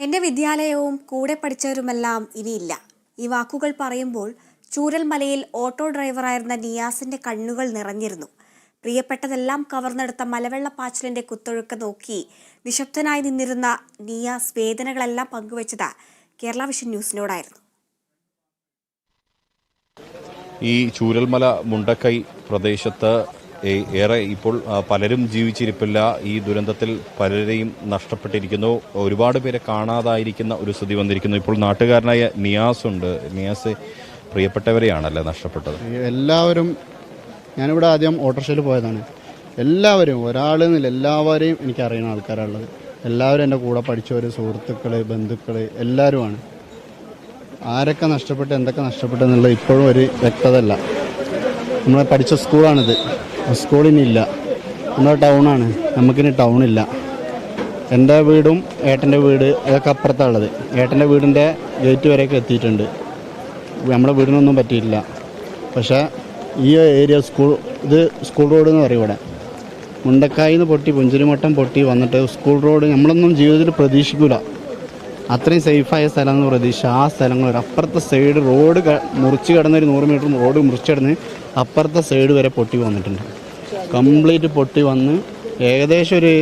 എന്റെ വിദ്യാലയവും കൂടെ പഠിച്ചവരുമെല്ലാം ഇനിയില്ല. ഈ വാക്കുകൾ പറയുമ്പോൾ ചൂരൽമലയിൽ ഓട്ടോ ഡ്രൈവറായിരുന്ന നിയാസിന്റെ കണ്ണുകൾ നിറഞ്ഞിരുന്നു. പ്രിയപ്പെട്ടതെല്ലാം കവർന്നെടുത്ത മലവെള്ളപ്പാച്ചിലിന്റെ കുത്തൊഴുക്ക് നോക്കി നിശബ്ദനായി നിന്നിരുന്ന നിയാസ് വേദനകളെല്ലാം പങ്കുവച്ചത് കേരള വിഷൻ ന്യൂസിനോടായിരുന്നു. ഈ ചൂരൽമല മുണ്ടക്കൈ പ്രദേശത്ത് ഏറെ ഇപ്പോൾ പലരും ജീവിച്ചിരിപ്പില്ല. ഈ ദുരന്തത്തിൽ പലരെയും നഷ്ടപ്പെട്ടിരിക്കുന്നു. ഒരുപാട് പേരെ കാണാതായിരിക്കുന്ന ഒരു സ്ഥിതി വന്നിരിക്കുന്നു. ഇപ്പോൾ നാട്ടുകാരനായ നിയാസ് ഉണ്ട്. നിയാസ് പ്രിയപ്പെട്ടവരെയാണല്ലേ നഷ്ടപ്പെട്ടത്? എല്ലാവരും ഞാനിവിടെ ആദ്യം ഓട്ടോറിക്ഷയിൽ പോയതാണ്. എല്ലാവരും ഒരാളെന്നില്ല എല്ലാവരെയും എനിക്ക് അറിയുന്ന ആൾക്കാരുള്ളത് എല്ലാവരും എന്റെ കൂടെ പഠിച്ചവർ സുഹൃത്തുക്കൾ ബന്ധുക്കൾ എല്ലാവരുമാണ്. ആരൊക്കെ നഷ്ടപ്പെട്ട് എന്തൊക്കെ നഷ്ടപ്പെട്ടു എന്നുള്ളത് ഇപ്പോഴും ഒരു വ്യക്തതല്ല നമ്മൾ പഠിച്ച സ്കൂളാണിത്. സ്കൂളിനില്ല. നമ്മുടെ ടൗണാണ്. നമുക്കിനി ടൗണില്ല. എന്റെ വീടും ഏട്ടന്റെ വീട് അതൊക്കെ അപ്പുറത്താണുള്ളത്. ഏട്ടന്റെ വീടിന്റെ ഗേറ്റ് വരെയൊക്കെ എത്തിയിട്ടുണ്ട്. നമ്മുടെ വീടിനൊന്നും പറ്റിയിട്ടില്ല. പക്ഷേ ഈ ഏരിയ സ്കൂൾ ഇത് സ്കൂൾ റോഡ് എന്ന് പറയും ഇവിടെ. മുണ്ടക്കായിന്ന് പൊട്ടി പുഞ്ചിരിമട്ടം പൊട്ടി വന്നിട്ട് സ്കൂൾ റോഡ് നമ്മളൊന്നും ജീവിതത്തിൽ പ്രതീക്ഷിക്കില്ല അത്രയും സേഫായ സ്ഥലം എന്ന് പ്രതീക്ഷ ആ സ്ഥലങ്ങൾ അപ്പുറത്തെ സൈഡ് റോഡ് മുറിച്ച് കിടന്ന ഒരു നൂറ് മീറ്റർ റോഡ് മുറിച്ച് കിടന്ന് അപ്പുറത്തെ സൈഡ് വരെ പൊട്ടി വന്നിട്ടുണ്ട്. കംപ്ലീറ്റ് പൊട്ടി വന്ന് ഏകദേശം ഒരു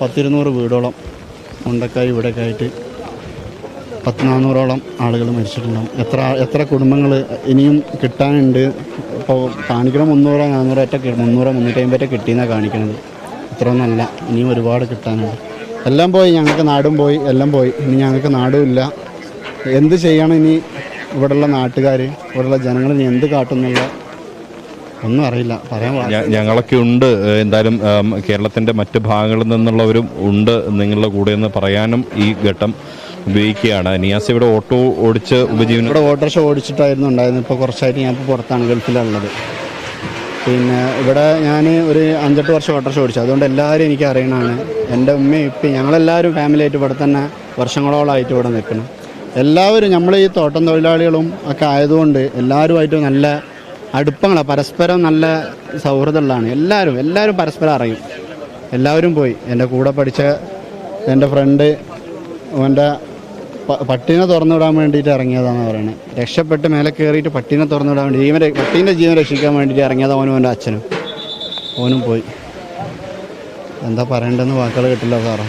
പത്തിരുന്നൂറ് വീടോളം മുണ്ടക്കായി ഇവിടെയൊക്കെ ആയിട്ട് പത്ത് നാനൂറോളം ആളുകൾ മരിച്ചിട്ടുണ്ടാവും. എത്ര എത്ര കുടുംബങ്ങൾ ഇനിയും കിട്ടാനുണ്ട്? ഇപ്പോൾ കാണിക്കണം മുന്നൂറോ നാനൂറോ ഒറ്റ മുന്നൂറോ മുന്നൂറ്റി അമ്പറ്റ കിട്ടിയെന്നാണ് കാണിക്കണത്. ഇത്രയൊന്നല്ല ഇനിയും ഒരുപാട് കിട്ടാനുണ്ട്. എല്ലാം പോയി. ഞങ്ങൾക്ക് നാടും പോയി. എല്ലാം പോയി. ഇനി ഞങ്ങൾക്ക് നാടും ഇല്ല. എന്ത് ചെയ്യണം ഇനി ഇവിടെയുള്ള നാട്ടുകാർ ഇവിടെയുള്ള ജനങ്ങൾ ഇനി എന്ത് കാട്ടുന്നുള്ള ഒന്നും അറിയില്ല. പറയാൻ ഞങ്ങളൊക്കെ ഉണ്ട്. എന്തായാലും കേരളത്തിന്റെ കേരളത്തിന്റെ മറ്റ് ഭാഗങ്ങളിൽ നിന്നുള്ളവരും ഉണ്ട് നിങ്ങളുടെ കൂടെ എന്ന് പറയാനും ഈ ഘട്ടം ഉപയോഗിക്കുകയാണ്. നിയാസ് ഇവിടെ ഓട്ടോ ഓടിച്ച് ഉപജീവനം ഇവിടെ ഓട്ടോറിക്ഷ ഓടിച്ചിട്ടായിരുന്നു ഉണ്ടായിരുന്നത്. ഇപ്പോൾ കുറച്ചായിട്ട് ഞാൻ ഇപ്പോൾ പുറത്താണ് ഗൾഫിലുള്ളത് പിന്നെ ഇവിടെ ഞാൻ ഒരു അഞ്ചെട്ട് വർഷം ഓട്ടോറിക്ഷ ഓടിച്ചു. അതുകൊണ്ട് എല്ലാവരും എനിക്ക് അറിയണമാണ് എന്റെ ഉമ്മയും ഇപ്പം ഞങ്ങളെല്ലാവരും ഫാമിലി ആയിട്ട് ഇവിടെ തന്നെ വർഷങ്ങളോളമായിട്ട് ഇവിടെ നിൽക്കണം. എല്ലാവരും നമ്മൾ ഈ തോട്ടം തൊഴിലാളികളും ഒക്കെ ആയതുകൊണ്ട് എല്ലാവരുമായിട്ട് നല്ല അടുപ്പങ്ങളാണ് പരസ്പരം നല്ല സൗഹൃദമുള്ളതാണ്. എല്ലാവരും എല്ലാവരും പരസ്പരം അറിയും. എല്ലാവരും പോയി. എന്റെ കൂടെ പഠിച്ച എന്റെ ഫ്രണ്ട് അവന്റെ പട്ടീനെ തുറന്നു വിടാൻ വേണ്ടിയിട്ട് ഇറങ്ങിയതാണെന്ന് പറയുന്നത് രക്ഷപ്പെട്ട് മേലെ കയറിയിട്ട് പട്ടീനെ തുറന്നു വിടാൻ വേണ്ടി ജീവൻ പട്ടീന്റെ ജീവൻ രക്ഷിക്കാൻ വേണ്ടിയിട്ട് ഇറങ്ങിയത് അവനും എന്റെ അച്ഛനും. ഓനും പോയി. എന്താ പറയേണ്ടതെന്ന് വാക്കുകൾ കിട്ടില്ല സാറേ.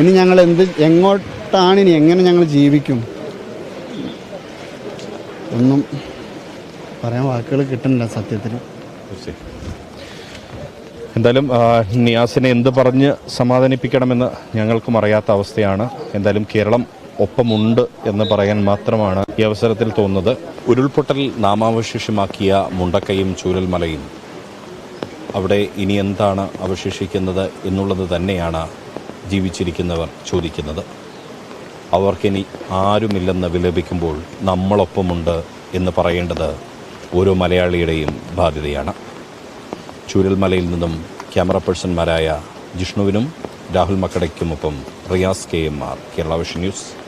ഇനി ഞങ്ങൾ എന്ത് എങ്ങോട്ടാണ് ഇനി എങ്ങനെ ഞങ്ങൾ ജീവിക്കും? ഒന്നും പറയാൻ വാക്കുകൾ കിട്ടുന്നില്ല സത്യത്തിൽ. എന്തായാലും നിയാസിനെ എന്ത് പറഞ്ഞ് സമാധാനിപ്പിക്കണമെന്ന് ഞങ്ങൾക്കും അറിയാത്ത അവസ്ഥയാണ്. എന്തായാലും കേരളം ഒപ്പമുണ്ട് എന്ന് പറയാൻ മാത്രമാണ് ഈ അവസരത്തിൽ തോന്നുന്നത്. ഉരുൾപൊട്ടൽ നാമാവശേഷമാക്കിയ മുണ്ടക്കയും ചൂരൽമലയും അവിടെ ഇനി എന്താണ് അവശേഷിക്കുന്നത് എന്നുള്ളത് തന്നെയാണ് ജീവിച്ചിരിക്കുന്നവർ ചോദിക്കുന്നത്. അവർക്കിനി ആരുമില്ലെന്ന് വിലപിക്കുമ്പോൾ നമ്മളൊപ്പമുണ്ട് എന്ന് പറയേണ്ടത് ഓരോ മലയാളിയുടെയും ബാധ്യതയാണ്. ചൂരൽമലയിൽ നിന്നും ക്യാമറ പേഴ്സൺമാരായ ജിഷ്ണുവിനും Rahul മക്കടയ്ക്കുമൊപ്പം Riyas K M R Kerala vision news.